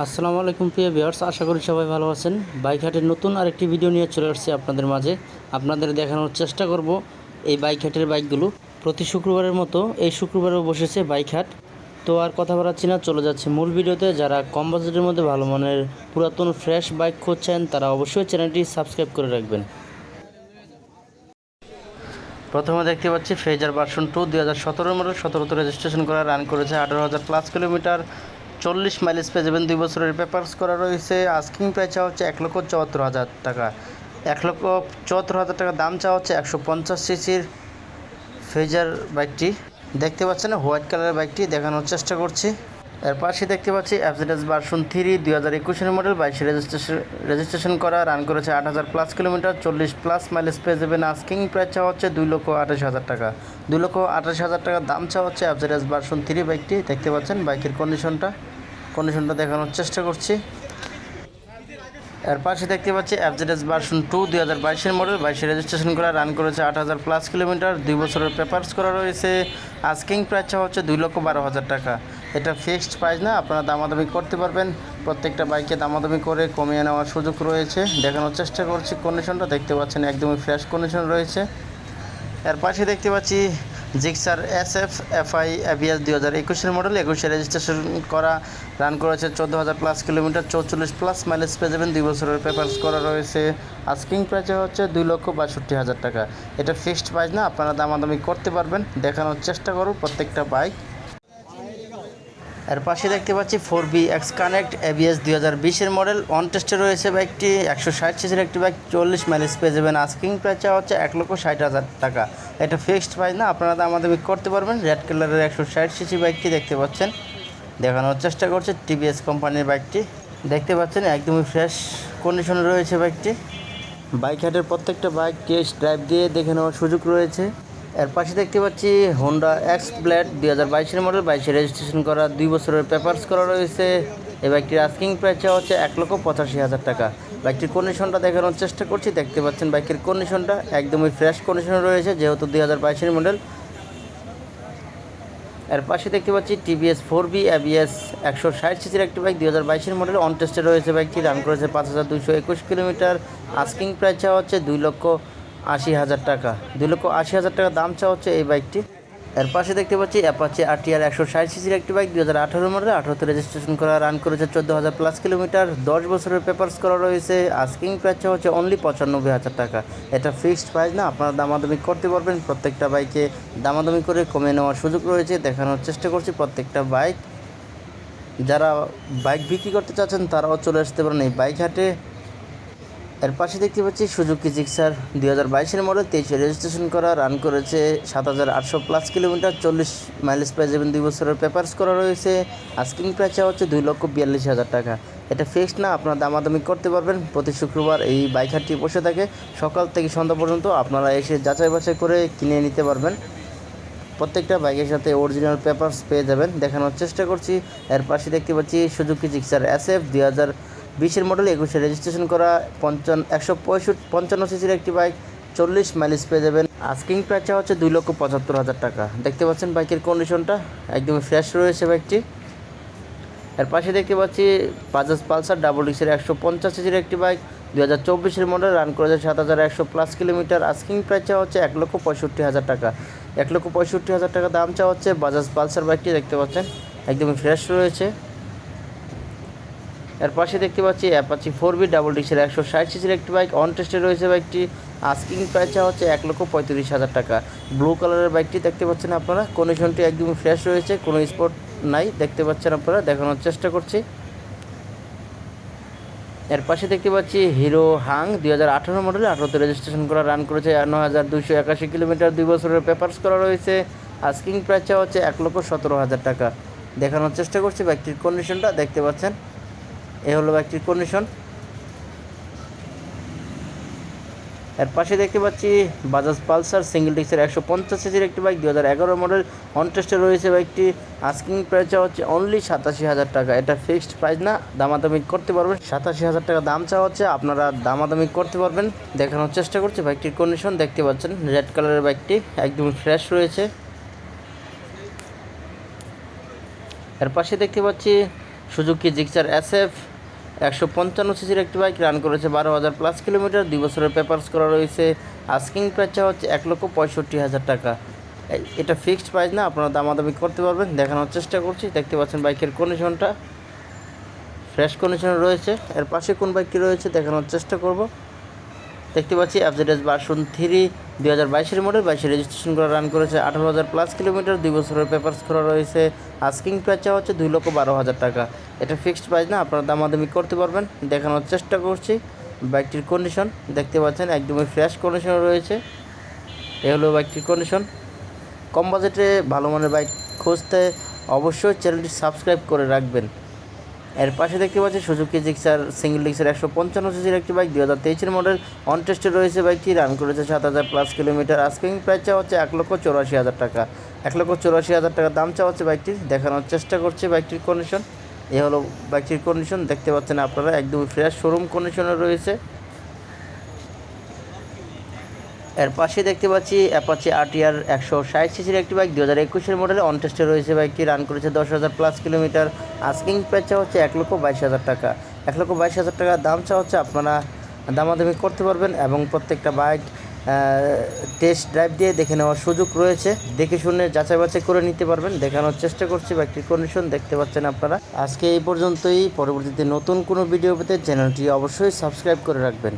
আসসালামু আলাইকুম প্রিয় ভিউয়ার্স, আশা করি সবাই ভালো আছেন। বাইক হাটের নতুন আরেকটি ভিডিও নিয়ে চলে আসছি আপনাদের মাঝে। আপনাদের দেখানোর চেষ্টা করব এই বাইক হাটের বাইকগুলো। প্রতি শুক্রবারের মতো এই শুক্রবারেও বসেছে বাইক হাট তো আর কথা বাড়াচ্ছি না, চলে যাচ্ছে মূল ভিডিওতে। যারা কম বাজেটের মধ্যে ভালো মানের পুরাতন ফ্রেশ বাইক খুঁজছেন, তারা অবশ্যই চ্যানেলটি সাবস্ক্রাইব করে রাখবেন। প্রথমে দেখতে পাচ্ছি ফেজার ভার্সন টু দুই হাজার সতেরোর মডেল সতেরোতে রেজিস্ট্রেশন করা রান করেছে আঠারো হাজার প্লাস কিলোমিটার চল্লিশ মাইলেজ পেয়ে যাবেন। দুই বছরের পেপার্স করা রয়েছে। আস্কিং প্রাইস চাওয়া হচ্ছে এক লক্ষ চুয়াত্তর হাজার টাকা। এক লক্ষ চুয়াত্তর হাজার টাকা দাম চাওয়া হচ্ছে একশো পঞ্চাশ সিসির ফেজার বাইকটি দেখতে পাচ্ছেন হোয়াইট কালারের বাইকটি দেখানোর চেষ্টা করছি। এর পাশে দেখতে পাচ্ছি অ্যাপসিডেস ভার্সন থ্রি দুই হাজার একুশের মডেল বাইশে রেজিস্ট্রেশন রেজিস্ট্রেশন করা রান করেছে আট হাজার প্লাস কিলোমিটার চল্লিশ প্লাস মাইলেজ পেয়ে যাবেন। আস্কিং প্রাইস চাওয়া হচ্ছে দুই লক্ষ আঠাশ হাজার টাকা। দুই লক্ষ আঠাশ হাজার টাকা দাম চাওয়া হচ্ছে অ্যাপসিডেস ভার্সন থ্রি বাইকটি দেখতে পাচ্ছেন বাইকের কন্ডিশনটা কন্ডিশনটা দেখানোর চেষ্টা করছি। এর পাশে দেখতে পাচ্ছি অ্যাপজেডএস ভার্সন টু দুই হাজার বাইশের মডেল বাইশে রেজিস্ট্রেশন করা রান করেছে আট হাজার প্লাস কিলোমিটার দুই বছরের পেপার্স করা রয়েছে। আস্কিং প্রাইস হচ্ছে দুই লক্ষ বারো হাজার টাকা। এটা ফিক্সড প্রাইস না, আপনারা দামাদামি করতে পারবেন। প্রত্যেকটা বাইকে দামাদামি করে কমিয়ে নেওয়ার সুযোগ রয়েছে। দেখানোর চেষ্টা করছি কন্ডিশনটা দেখতে পাচ্ছেন, একদমই ফ্রেশ কন্ডিশন রয়েছে। এর পাশে দেখতে পাচ্ছি Gixxer S F FI ABS দুই হাজার একুশের মডেল একুশে রেজিস্ট্রেশন করা রান করেছে চোদ্দ হাজার প্লাস কিলোমিটার চৌচল্লিশ প্লাস মাইলেজ পেয়ে যাবেন। দুই বছরের পেপার্স করা রয়েছে। আস্কিং প্রাইসে হচ্ছে দুই লক্ষ বাষট্টি হাজার টাকা। এটা ফিক্সড প্রাইস না, আপনারা দামাদামি করতে পারবেন। দেখানোর চেষ্টা করুন প্রত্যেকটা বাইক এর পাশে দেখতে পাচ্ছি four V X connect ABS দুই হাজার বিশের মডেল। অন টেস্টে রয়েছে বাইকটি একশো ষাট সিসির একটি বাইক চল্লিশ মাইলেজ পেয়ে যাবেন। আস্কিং প্রাইস হচ্ছে এক লক্ষ ষাট হাজার টাকা। এটা ফিক্সড প্রাইস না, আপনারা তো আমাদের করতে পারবেন। রেড কালারের একশো ষাট সিসি বাইকটি দেখতে পাচ্ছেন। দেখানোর চেষ্টা করছে টিভিএস কোম্পানির বাইকটি দেখতে পাচ্ছেন, একদমই ফ্রেশ কন্ডিশনে রয়েছে বাইকটি বাইক হাটের প্রত্যেকটা বাইক টেস্ট ড্রাইভ দিয়ে দেখে নেওয়ার সুযোগ রয়েছে। এর পাশে দেখতে পাচ্ছি হোন্ডা এক্স ব্লেড দুই হাজার বাইশের মডেল বাইশে রেজিস্ট্রেশন করা, দুই বছরের পেপার্স করা রয়েছে। এই বাইকটির আস্কিং প্রাইস চাওয়া হচ্ছে এক লক্ষ পঁচাশি হাজার টাকা। বাইকটির কন্ডিশনটা দেখানোর চেষ্টা করছি, দেখতে পাচ্ছেন বাইকের কন্ডিশনটা একদমই ফ্রেশ কন্ডিশনে রয়েছে, যেহেতু দুই হাজার বাইশের মডেল এর পাশে দেখতে পাচ্ছি টিভিএস ফোর বি এবিএস একশো ষাট সিসির একটি বাইক, দুই হাজার বাইশের মডেল অন টেস্টে রয়েছে বাইকটি রান করেছে পাঁচ হাজার দুশো একুশ কিলোমিটার। আস্কিং প্রাইস চাওয়া হচ্ছে দুই লক্ষ আশি হাজার টাকা। দুই লক্ষ আশি হাজার টাকা দাম চাওয়া হচ্ছে এই বাইকটি। এর পাশে দেখতে পাচ্ছি অ্যাপাচি আরটিআর একশো ষাট সিসির একটি বাইক দু হাজার আঠারো মডেল, আঠারোতে রেজিস্ট্রেশন করা রান করেছে চোদ্দ হাজার প্লাস কিলোমিটার দশ বছরের পেপার্স করা রয়েছে। আস্কিং প্রাইস হচ্ছে অনলি পঁচানব্বই হাজার টাকা। এটা ফিক্সড প্রাইস না, আপনারা দামাদামি করতে পারবেন। প্রত্যেকটা বাইকে দামাদামি করে কমে নেওয়ার সুযোগ রয়েছে, দেখানোর চেষ্টা করছি প্রত্যেকটা বাইক। যারা বাইক বিক্রি করতে চাচ্ছেন, তারাও চলে আসতে পারেন এই বাইক হাটে। এর পাশে দেখতে পাচ্ছি সুজুকি জিক্সার দুই হাজার বাইশের মডেল তেইশে রেজিস্ট্রেশন করা রান করেছে সাত হাজার আটশো প্লাস কিলোমিটার চল্লিশ মাইলেজ প্রাইস এবং দুই বছরের পেপার্স করা রয়েছে। আস্কিং প্রাইস হচ্ছে দুই লক্ষ বিয়াল্লিশ হাজার টাকা। এটা ফিক্সড না, আপনারা দামাদামি করতে পারবেন। প্রতি শুক্রবার এই বাইক হাটটি বসে থাকে। সকাল থেকে সন্ধ্যা পর্যন্ত আপনারা এসে যাচাই বাছাই করে কিনে নিতে পারবেন। প্রত্যেকটা বাইকের সাথে অরিজিনাল পেপারস পেয়ে যাবেন। দেখানোর চেষ্টা করছি। এর পাশে দেখতে পাচ্ছি সুজুকি জিক্সার এস এফ দুই হাজার বিশের মডেল একুশে রেজিস্ট্রেশন করা পঞ্চান্ন একশো পঁয়ষট্টি, পঞ্চান্ন সিসির একটি বাইক চল্লিশ মাইলেজ পেয়ে যাবেন। আস্কিং প্রাইস হচ্ছে দুই লক্ষ পঁচাত্তর হাজার টাকা। দেখতে পাচ্ছেন বাইকের কন্ডিশনটা একদমই ফ্রেশ রয়েছে বাইকটি এর পাশে দেখতে পাচ্ছি বাজাজ পালসার ডাবল ডিক্সের একশো পঞ্চাশ সিসির একটি বাইক দু হাজার চব্বিশের মডেল রান করেছে সাত হাজার একশো প্লাস কিলোমিটার আস্কিং প্রাইস চাওয়া হচ্ছে এক লক্ষ পঁয়ষট্টি হাজার টাকা। এক লক্ষ পঁয়ষট্টি হাজার টাকা দাম চাওয়া হচ্ছে বাজাজ পালসার বাইকটি দেখতে পাচ্ছেন? একদমই ফ্রেশ রয়েছে। এর পাশে দেখতে পাচ্ছি অ্যাপাচি ফোর বি ডাবল ডিক্সের একশো ষাট সিসির একটি বাইক অন টেস্টে রয়েছে বাইকটি আস্কিং প্রাইস চাওয়া হচ্ছে এক লক্ষ পঁয়ত্রিশ হাজার টাকা। ব্লু কালারের বাইকটি দেখতে পাচ্ছেন আপনারা। কন্ডিশনটি একদমই ফ্রেশ রয়েছে, কোনো স্পট নাই, দেখতে পাচ্ছেন আপনারা, দেখানোর চেষ্টা করছি। এর পাশে দেখতে পাচ্ছি হিরো হাং দুই হাজার আঠারো মডেলে আঠারোতে রেজিস্ট্রেশন করা রান করেছে ন হাজার দুশো একাশি কিলোমিটার, দুই বছরের পেপার্স করা রয়েছে। আস্কিং প্রাইস চাওয়া হচ্ছে এক লক্ষ সতেরো হাজার টাকা। দেখানোর চেষ্টা করছি বাইকটির কন্ডিশনটা দেখতে পাচ্ছেন। এ হলো বাইকটির কন্ডিশন এর পাশে দেখতে পাচ্ছি বাজাজ পালসার সিঙ্গেল ডিক্সের একশো পঞ্চাশ সিসির একটি বাইক দু হাজার এগারো মডেল অনটেস্টে রয়েছে বাইকটি আস্কিং প্রাইস হচ্ছে অনলি সাতাশি হাজার টাকা। এটা ফিক্সড প্রাইস না, দামাদামি করতে পারবেন। সাতাশি হাজার টাকা দাম চাওয়া হচ্ছে, আপনারা দামাদামি করতে পারবেন। দেখানোর চেষ্টা করছি বাইকটির কন্ডিশন দেখতে পাচ্ছেন রেড কালারের বাইকটি একদমই ফ্রেশ রয়েছে। এর পাশে দেখতে পাচ্ছি সুজুকি জিক্সার এস এফ একশো পঞ্চান্ন সিসির একটি বাইক রান করেছে বারো হাজার প্লাস কিলোমিটার, দুই বছরের পেপার্স করা রয়েছে। আস্কিং প্রাইসটা হচ্ছে এক লক্ষ পঁয়ষট্টি হাজার টাকা। এটা ফিক্সড প্রাইস না, আপনারা দামাদামি করতে পারবেন, দেখানোর চেষ্টা করছি। দেখতে পাচ্ছেন বাইকের কন্ডিশনটা ফ্রেশ কন্ডিশনে রয়েছে। এর পাশে কোন বাইকটি রয়েছে, দেখানোর চেষ্টা করব। দেখতে পাচ্ছি অ্যাপজেডএস বাসন থ্রি দুই হাজার বাইশের মডেল বাইশে রেজিস্ট্রেশন করা রান করেছে আঠারো হাজার প্লাস কিলোমিটার দুই বছরের পেপার্স করা রয়েছে। আস্কিং প্রাইসটা হচ্ছে দুই লক্ষ বারো হাজার টাকা। এটা ফিক্সড প্রাইস না, আপনারা দামাদামি করতে পারবেন। দেখানোর চেষ্টা করছি। বাইকটির কন্ডিশন দেখতে পাচ্ছেন, একদমই ফ্রেশ কন্ডিশন রয়েছে। এ হলো বাইকটির কন্ডিশন কম বাজেটে ভালো মানের বাইক খুঁজতে অবশ্যই চ্যানেলটি সাবস্ক্রাইব করে রাখবেন। এর পাশে দেখতে পাচ্ছি সুজুকি জিক্সার সিঙ্গেল ডিক্সার একশো পঞ্চান্ন সিসির একটি বাইক দুই হাজার তেইশের মডেল অন টেস্টে রয়েছে বাইকটি, রান করেছে সাত হাজার প্লাস কিলোমিটার। আস্কিং প্রাইস চাওয়া হচ্ছে এক লক্ষ চৌরাশি হাজার টাকা। এক লক্ষ চৌরাশি হাজার টাকা দাম চাওয়া হচ্ছে বাইকটির দেখানোর চেষ্টা করছে বাইকটির কন্ডিশন এ হলো বাইকটির কন্ডিশন দেখতে পাচ্ছেন আপনারা একদম ফ্রেশ শোরুম কন্ডিশনে রয়েছে। এর পাশে দেখতে পাচ্ছি অ্যাপাচি আরটিআর একশো ষাট সিসির একটি বাইক দু হাজার একুশের মডেলে অন টেস্টে রয়েছে বাইকটি রান করেছে দশ হাজার প্লাস কিলোমিটার আস্কিং প্রাইস চাওয়া হচ্ছে এক লক্ষ বাইশ হাজার টাকা। এক লক্ষ বাইশ হাজার টাকা, দাম চা হচ্ছে আপনারা দামাদামি করতে পারবেন এবং প্রত্যেকটা বাইক টেস্ট ড্রাইভ দিয়ে দেখে নেওয়ার সুযোগ রয়েছে। দেখে শুনে যাচাই বাছাই করে নিতে পারবেন। দেখানোর চেষ্টা করছি বাইকটির কন্ডিশন দেখতে পাচ্ছেন আপনারা। আজকে এই পর্যন্তই। পরবর্তীতে নতুন কোনো ভিডিও পেতে চ্যানেলটি অবশ্যই সাবস্ক্রাইব করে রাখবেন।